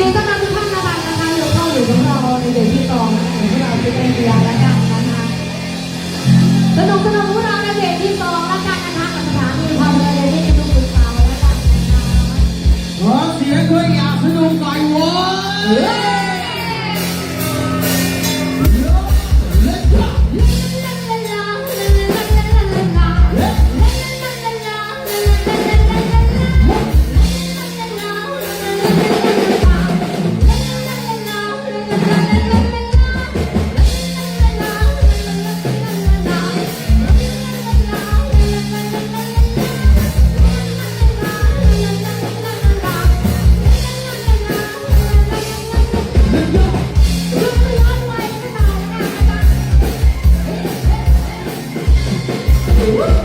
ดีต้อนรับทุกท่านนะคะนะคะเดี๋ยวเข้าอยู่กับเราในเด็กที่สองนะคะที่เราจะเป็นเดือนละกันนะคะสนุกสนุกพวกเราในเด็กที่สองและกันนะคะกับสถานีความเร็วที่จะต้องฝึกเราละกันนะคะขอเสียงด้วยอยากสนุกหน่อยวะ Woo!